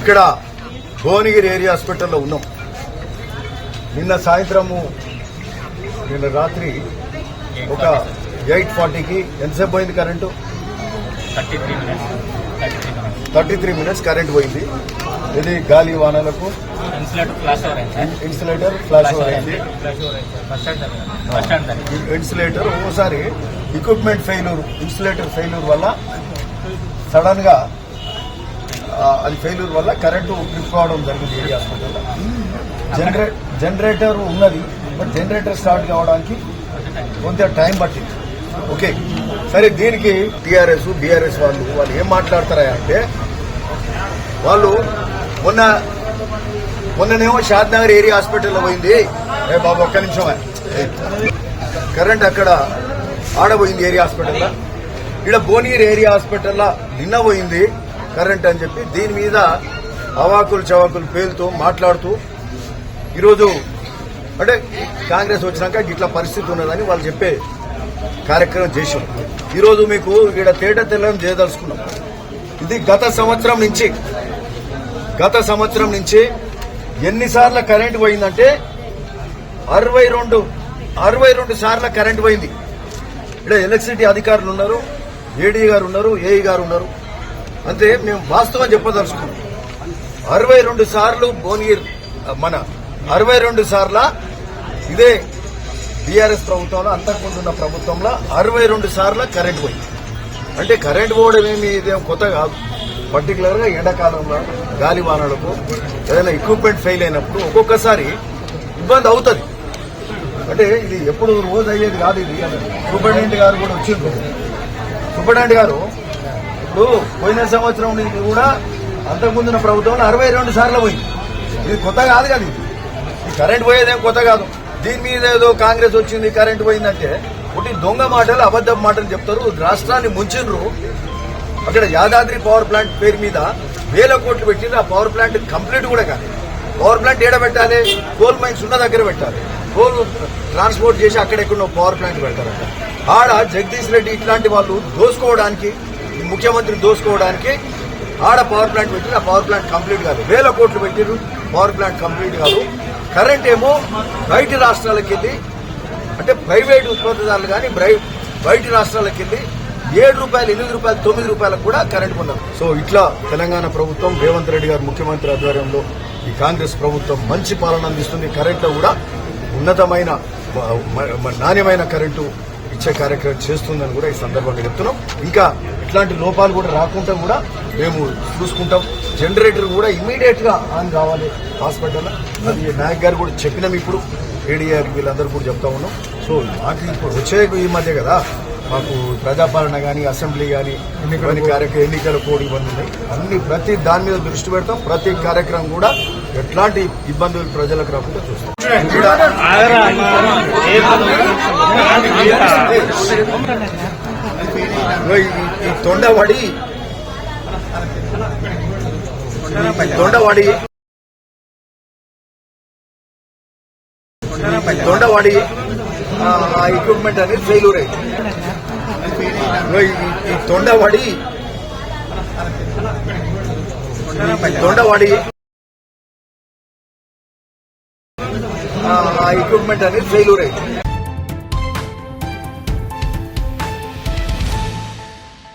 ఇక్కడ భువనగిరి ఏరియా హాస్పిటల్లో ఉన్నాం. నిన్న సాయంత్రము నిన్న రాత్రి ఒక ఎయిట్ ఫార్టీకి ఎంతసేపు పోయింది current? Thirty three minutes current పోయింది. ఇది గాలి వానలకు ఇన్సులేటర్ ఫ్లాష్ ఓవర్ అయింది. ఇన్సులేటర్ ఒకసారి ఎక్విప్మెంట్ ఫెయిల్యూర్ ఇన్సులేటర్ ఫెయిల్యూర్ వల్ల సడన్గా అది ఫెయిల్యూర్ వల్ల కరెంటు ట్రిప్ కావడం జరిగింది ఏరియా హాస్పిటల్లో. జనరే జనరేటర్ ఉన్నది బట్ జనరేటర్ స్టార్ట్ కావడానికి కొంత టైం పట్టింది. ఓకే సరే దీనికి టీఆర్ఎస్ బీఆర్ఎస్ వాళ్ళు వాళ్ళు ఏం మాట్లాడతారా అంటే వాళ్ళు మొన్న మొన్ననేమో షాద్నగర్ ఏరియా హాస్పిటల్లో పోయింది. ఏ బాబు ఒక్క నిమిషం. కరెంట్ అక్కడ ఆడబోయింది ఏరియా హాస్పిటల్లో. ఇక్కడ భువనగిరి ఏరియా హాస్పిటల్లో నిన్న పోయింది. కరెంట్ అని చెప్పి దీని మీద అవాకులు చవాకులు పేలుతూ మాట్లాడుతూ ఈరోజు అంటే కాంగ్రెస్ వచ్చినాక ఇట్లా పరిస్థితి ఉన్నదని వాళ్ళు చెప్పే కార్యక్రమం చేసాం ఈరోజు మీకు ఇక్కడ తేట తెల్లం చేయదలుచుకున్నాం. ఇది గత సంవత్సరం నుంచి గత సంవత్సరం నుంచి ఎన్నిసార్లు కరెంట్ పోయిందంటే అరవై రెండు అరవై రెండు సార్ల కరెంట్ పోయింది. ఇక్కడ ఎలక్ట్రిసిటీ అధికారులు ఉన్నారు ఏడీ గారు ఉన్నారు ఏఈ గారు ఉన్నారు. అంటే మేము వాస్తవం చెప్పదలుచుకున్నాం. అరవై రెండు సార్లు భువనగిరి మన అరవై రెండు సార్ల ఇదే బీఆర్ఎస్ ప్రభుత్వంలో అంతకుముందున్న ప్రభుత్వంలో అరవై రెండు సార్ల కరెంట్ పోయింది. అంటే కరెంట్ పోవడం ఏమి ఇదేం కొత్త కాదు. పర్టికులర్గా ఎండాకాలంలో గాలి వానలకు ఏదైనా ఎక్విప్మెంట్ ఫెయిల్ అయినప్పుడు ఒక్కొక్కసారి ఇబ్బంది అవుతుంది. అంటే ఇది ఎప్పుడు రోజు అయ్యేది కాదు ఇది. సూపరింటెండెంట్ గారు కూడా వచ్చిండ్రు. సూపరింటెండెంట్ గారు ఇప్పుడు పోయిన సంవత్సరం నుంచి కూడా అంతకుముందున్న ప్రభుత్వంలో అరవై రెండు సార్లు పోయింది. ఇది కొత్త కాదు కదా ఇది. ఈ కరెంట్ పోయేదేం కొత్త కాదు. దీని మీద ఏదో కాంగ్రెస్ వచ్చింది కరెంట్ పోయిందంటే ఒకటి దొంగ మాటలు అబద్ధ మాటలు చెప్తారు. రాష్ట్రాన్ని ముంచిండ్రు అక్కడ యాదాద్రి పవర్ ప్లాంట్ పేరు మీద వేల కోట్లు పెట్టింది ఆ పవర్ ప్లాంట్ కంప్లీట్ కూడా కాదు. పవర్ ప్లాంట్ ఏడ పెట్టాలి? కోల్ మైన్స్ ఉన్న దగ్గర పెట్టాలి. కోల్ ట్రాన్స్పోర్ట్ చేసి అక్కడెక్కడో పవర్ ప్లాంట్ పెడతారు ఆడ జగదీష్ రెడ్డి ఇట్లాంటి వాళ్ళు దోసుకోవడానికి ఈ ముఖ్యమంత్రి దోసుకోవడానికి ఆడ పవర్ ప్లాంట్ పెట్టిన ఆ పవర్ ప్లాంట్ కంప్లీట్ కాదు. వేల కోట్లు పెట్టిరు పవర్ ప్లాంట్ కంప్లీట్ కాదు. కరెంట్ ఏమో బయటి రాష్ట్రాలకు వెళ్ళి అంటే ప్రైవేట్ ఉత్పత్తిదారులు కానీ బ్రై- బయటి రాష్ట్రాలకు వెళ్ళి ఏడు రూపాయలు ఎనిమిది రూపాయలు తొమ్మిది రూపాయలకు కూడా కరెంట్ కొన్నారు. సో ఇట్లా తెలంగాణ ప్రభుత్వం రేవంత్ రెడ్డి గారు ముఖ్యమంత్రి ఆధ్వర్యంలో ఈ కాంగ్రెస్ ప్రభుత్వం మంచి పాలన అందిస్తుంది. కరెంట్లో కూడా ఉన్నతమైన నాణ్యమైన కరెంటు ఇచ్చే కార్యక్రమం చేస్తుందని కూడా ఈ సందర్భంగా చెప్తున్నాం. ఇంకా ఇట్లాంటి లోపాలు కూడా రాకుండా కూడా మేము చూసుకుంటాం. జనరేటర్ కూడా ఇమీడియట్గా ఆన్ కావాలి హాస్పిటల్ అది నాయక్ గారు కూడా చెప్పినాం ఇప్పుడు. ఏడీఆర్ వీళ్ళందరూ కూడా చెప్తా ఉన్నాం. సో మాకు ఇప్పుడు వచ్చే ఈ మధ్య కదా. మాకు ప్రజాపాలన కానీ అసెంబ్లీ కానీ కొన్ని కార్యక్రమ ఎన్నికల కోడ్ ఇవన్నీ ఉన్నాయి. అన్ని ప్రతి దాని మీద దృష్టి పెడతాం. ప్రతి కార్యక్రమం కూడా ఎట్లాంటి ఇబ్బందులు ప్రజలకు రాకుండా చూస్తాం. తొండవడి ఈ తొండవాడి తొండవాడి ఆ, ఆ ఎక్విప్మెంట్ అనేది ఫెయిల్యూర్ అయింది ఇగో ఈ- ఈ తొండవాడి ఈ తొండవాడి ఆ, ఆ ఎక్విప్మెంట్ అనేది ఫెయిల్యూర్ అయింది